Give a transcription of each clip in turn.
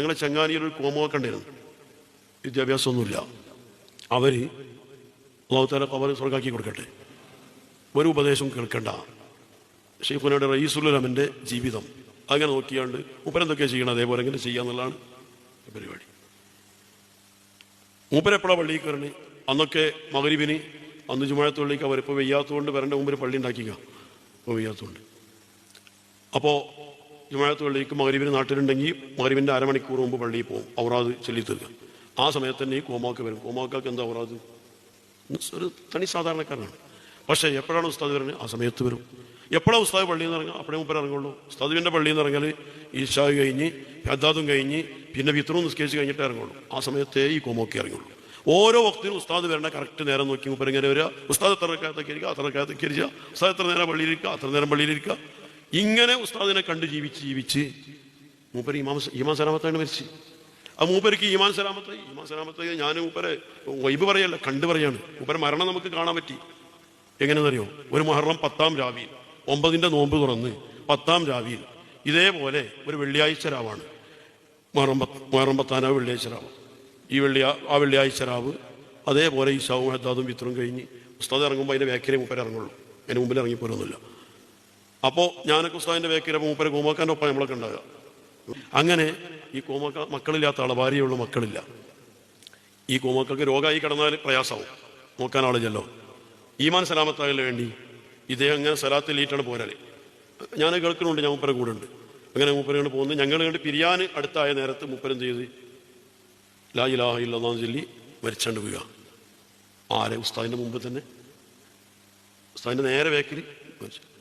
ഞങ്ങളെ ചങ്ങാനിയിൽ ഒരു കോമൊക്കെ ഉണ്ടായിരുന്നു. വിദ്യാഭ്യാസമൊന്നുമില്ല. അവർ അള്ളാഹുത്താല അവർ സ്വർഗാക്കി കൊടുക്കട്ടെ. ഒരു ഉപദേശം കേൾക്കണ്ട. ഷെയ്ഖുനയുടെ റയീസുലമിന്റെ ജീവിതം. അങ്ങനെ നോക്കിയാണ്ട് മൂപ്പരെന്തൊക്കെയാണ് ചെയ്യണം? അതേപോലെ എങ്ങനെ ചെയ്യാന്നുള്ളതാണ് പരിപാടി. മൂപ്പരെപ്പോഴാണ് പള്ളിയിൽ കയറണേ? അന്നൊക്കെ മകരീബിന് അന്ന് ചുമഴത്തുള്ളിലേക്ക് അവരിപ്പോൾ വെയ്യാത്തതുകൊണ്ട് വരേണ്ട മുമ്പിൽ പള്ളി ഉണ്ടാക്കിക്കുക ഇപ്പോൾ വെയ്യാത്തതുകൊണ്ട്. അപ്പോൾ ജുമാഴത്ത് പള്ളിക്ക് മകരീബിന് നാട്ടിലുണ്ടെങ്കിൽ മകരീബിന്റെ അരമണിക്കൂർ മുമ്പ് പള്ളിയിൽ പോകും. ഔറാദ് ചൊല്ലി തീർക്കുക ആ സമയത്ത് തന്നെ ഈ കോമാക്ക് വരും. കോമാക്കാക്ക് എന്താ ഔറാദ്? ഒരു തനി സാധാരണക്കാരനാണ്. പക്ഷേ എപ്പോഴാണ് ഉസ്താദ് വരുന്നത്? ആ സമയത്ത് വരും. എപ്പോഴാണ് ഉസ്താദ് പള്ളിയിൽ നിന്ന് ഇറങ്ങുക? അപ്പോഴേ മുപ്പര ഇറങ്ങുള്ളൂ. ഉസ്താദുവിന്റെ പള്ളിയിൽ നിന്ന് ഇറങ്ങിയാൽ ഈശാ കഴിഞ്ഞ് ഹദ്ദാദും കഴിഞ്ഞ് പിന്നെ വിത്രവും നിസ്കരിച്ച് കഴിഞ്ഞിട്ടേ ഇറങ്ങുള്ളൂ. ആ സമയത്തേ ഈ കോമോക്കി ഇറങ്ങുള്ളൂ. ഓരോ വക്തിനും ഉസ്താദ് വരണ കറക്റ്റ് നേരം നോക്കി മുപ്പര ഇങ്ങനെ വരിക? ഉസ്താദ് എത്ര കാലത്തേക്ക് ഇരിക്കുക അത്ര കാലത്തേക്ക് ഇരിക്കുക ഉസ്താദ് എത്ര നേരം പള്ളിയിലിരിക്കുക അത്ര നേരം പള്ളിയിലിരിക്കുക ഇങ്ങനെ ഉസ്താദിനെ കണ്ട് ജീവിച്ച് ജീവിച്ച് മൂപ്പര് ഇമാം ഇമാം സലാമത്താണ് മരിച്ചു. ആ മൂപ്പർക്ക് ഇമാൻ സലാമത്തായി. ഇമാൻ സലാമത്തായി. ഞാൻ മൂപ്പരെ വൈബ് പറയല്ല കണ്ടു പറയാണ്. മൂപ്പരെ മരണം നമുക്ക് കാണാൻ പറ്റി. എങ്ങനെയെന്നറിയോ? ഒരു മുഹറം പത്താം രാവിയിൽ ഒമ്പതിന്റെ നോമ്പ് തുറന്ന് പത്താം രാവിയിൽ ഇതേപോലെ ഒരു വെള്ളിയാഴ്ച രാവാണ്. മുഹറം പത്ത് മുഹറം പത്താനാവ് വെള്ളിയാഴ്ച രാവ്. ഈ വെള്ളി ആ വെള്ളിയാഴ്ച രാവ് അതേപോലെ ഈ ഷാവും ഹദ്ദാദും വിത്രും കഴിഞ്ഞ് ഉസ്താദ് ഇറങ്ങുമ്പോൾ അതിന്റെ വേക്കരെ മൂപ്പരെ ഇറങ്ങുള്ളൂ. അതിന് മുമ്പിൽ ഇറങ്ങിപ്പോലൊന്നുമില്ല അപ്പോൾ ഞാനൊക്കെ ഉസ്താദിന്റെ വേക്കരെ മൂപ്പരെ കോമാക്കാന്റെ ഒപ്പം നമ്മളൊക്കെ ഉണ്ടാകുക അങ്ങനെ ഈ കോമാക്ക മക്കളില്ലാത്ത ആളെ ഭാര്യയുള്ള മക്കളില്ല. ഈ കോമാക്കൾക്ക് രോഗമായി കിടന്നാൽ പ്രയാസമാവും. നോക്കാൻ ആളില്ലല്ലോ. ഈമാൻ സലാമത്താകലിന് വേണ്ടി ഇദ്ദേഹം അങ്ങനെ സലാത്തിലീറ്റാണ് പോരാൻ ഞാൻ കേൾക്കുന്നുണ്ട് ഞാൻ മൂപ്പരെ കൂടെ ഉണ്ട്. അങ്ങനെ മൂപ്പരെ കൊണ്ട് പോകുന്നത് ഞങ്ങൾ കണ്ട് പിരിയാൻ അടുത്തായ നേരത്ത് മൂപ്പരം ചെയ്ത്? ലാ ഇലാഹ ഇല്ലാന്ന് ചൊല്ലി മരിച്ചാണ്ട് വീഴുക ആരെ? ഉസ്താദിന്റെ മുമ്പ് തന്നെ. ഉസ്താദിന്റെ നേരെ വേക്കിൽ മരിച്ചു.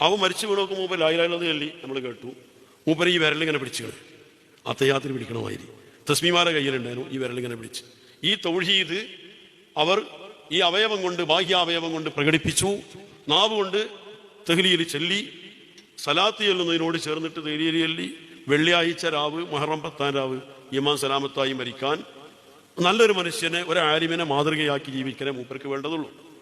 അവൻ മരിച്ചു വീണോക്ക് മൂപ്പർ ലായിലായില്ലെന്ന് ചൊല്ലി നമ്മൾ കേട്ടു. മൂപ്പര് ഈ വിരലിങ്ങനെ പിടിച്ചു അത്തയാത്തിന് പിടിക്കണമായിരി. തസ്മിമാരെ കയ്യിലുണ്ടായിരുന്നു ഈ വിരലിങ്ങനെ പിടിച്ച്. ഈ തൗഹീദ് അവർ ഈ അവയവം കൊണ്ട് ബാഹ്യ അവയവം കൊണ്ട് പ്രകടിപ്പിച്ചു. നാവ് കൊണ്ട് തെഹ്ലിയിൽ ചൊല്ലി സലാത്ത് ചെല്ലുന്നതിനോട് ചേർന്നിട്ട് തെഹ്ലിയിൽ ചൊല്ലി വെള്ളിയാഴ്ച രാവ് മഹറം പത്താം രാവ് ഇമാൻ സലാമത്തായി മരിക്കാൻ. നല്ലൊരു മനുഷ്യനെ ഒരു ആലിമിനെ മാതൃകയാക്കി ജീവിക്കാനേ മൂപ്പർക്ക് വേണ്ടതുള്ളൂ.